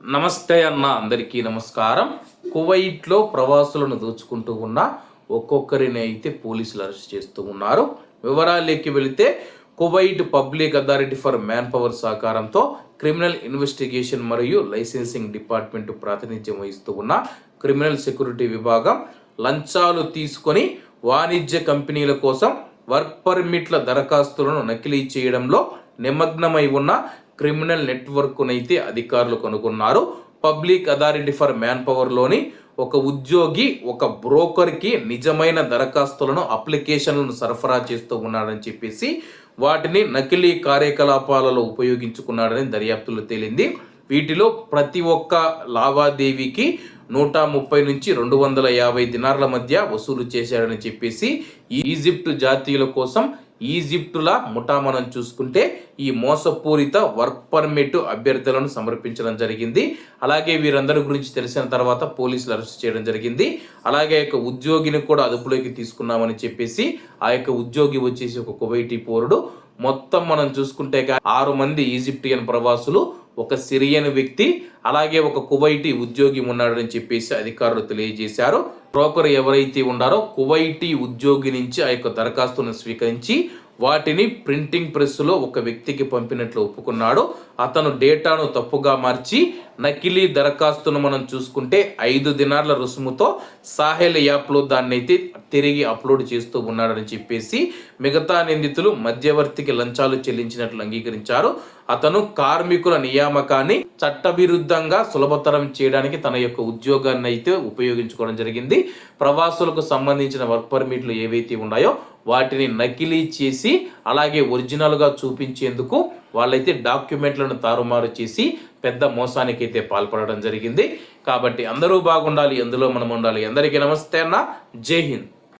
నమస్తే అన్న అందరికీ నమస్కారం. కువైట్లో ప్రవాసులను దోచుకుంటూ ఉన్న ఒక్కొక్కరిని అయితే పోలీసులు అరెస్ట్ చేస్తూ ఉన్నారు. వివరాల్లోకి వెళితే Kuwait Public Authority for Manpower సహకారంతో క్రిమినల్ ఇన్వెస్టిగేషన్ మరియు లైసెన్సింగ్ డిపార్ట్మెంట్ ప్రాతినిధ్యం వహిస్తూ ఉన్న క్రిమినల్ సెక్యూరిటీ విభాగం లంచాలు తీసుకొని వాణిజ్య కంపెనీల కోసం వర్క్ పర్మిట్ల దరఖాస్తులను నకిలీ చేయడంలో నిమగ్నమై ఉన్న క్రిమినల్ నెట్వర్క్నైతే అధికారులు కనుగొన్నారు. పబ్లిక్ అథారిటీ ఫర్ మ్యాన్ పవర్లోని ఒక ఉద్యోగి ఒక బ్రోకర్కి నిజమైన దరఖాస్తులను అప్లికేషన్లను సరఫరా చేస్తూ ఉన్నాడని చెప్పేసి వాటిని నకిలీ కార్యకలాపాలలో ఉపయోగించుకున్నాడని దర్యాప్తులో తేలింది. వీటిలో ప్రతి ఒక్క లావాదేవీకి నూట ముప్పై నుంచి రెండు వందల యాభై దినార్ల మధ్య వసూలు చేశాడని చెప్పేసి ఈజిప్ట్ జాతీయుల కోసం ఈజిప్టుల ముఠా మనం చూసుకుంటే ఈ మోసపూరిత వర్క్ పర్మిట్ అభ్యర్థులను సమర్పించడం జరిగింది. అలాగే వీరందరి గురించి తెలిసిన తర్వాత పోలీసులు అరెస్ట్ చేయడం జరిగింది. అలాగే యొక్క ఉద్యోగిని కూడా అదుపులోకి తీసుకున్నామని చెప్పేసి ఆ యొక్క ఉద్యోగి వచ్చేసి ఒక కువైటీ పౌరుడు. మొత్తం మనం చూసుకుంటే ఆరు మంది ఈజిప్టియన్ ప్రవాసులు ఒక సిరియన్ వ్యక్తి అలాగే ఒక కువైటీ ఉద్యోగి ఉన్నాడని చెప్పేసి అధికారులు తెలియజేశారు. బ్రోకర్ ఎవరైతే ఉన్నారో కువైటీ ఉద్యోగి నుంచి ఆ యొక్క దరఖాస్తును స్వీకరించి వాటిని ప్రింటింగ్ ప్రెస్లో ఒక వ్యక్తికి పంపినట్లు ఒప్పుకున్నాడు. అతను డేటాను తప్పుగా మార్చి నకిలీ దరఖాస్తును మనం చూసుకుంటే ఐదు దినాల రుసుముతో సాహెల్ యాప్లో దాన్ని అయితే తిరిగి అప్లోడ్ చేస్తూ ఉన్నాడని చెప్పేసి మిగతా నిందితులు మధ్యవర్తికి లంచాలు చెల్లించినట్లు అంగీకరించారు. అతను కార్మికుల నియామకాన్ని చట్టవిరుద్ధ ఆర్థికంగా సులభతరం చేయడానికి తన యొక్క ఉద్యోగాన్ని అయితే ఉపయోగించుకోవడం జరిగింది. ప్రవాసులకు సంబంధించిన వర్క్ పర్మిట్లు ఏవైతే ఉన్నాయో వాటిని నకిలీ చేసి అలాగే ఒరిజినల్గా చూపించేందుకు వాళ్ళైతే డాక్యుమెంట్లను తారుమారు చేసి పెద్ద మోసానికి అయితే పాల్పడడం జరిగింది. కాబట్టి అందరూ బాగుండాలి ఎందులో మనం ఉండాలి. అందరికీ నమస్తే అన్న. జై హింద్.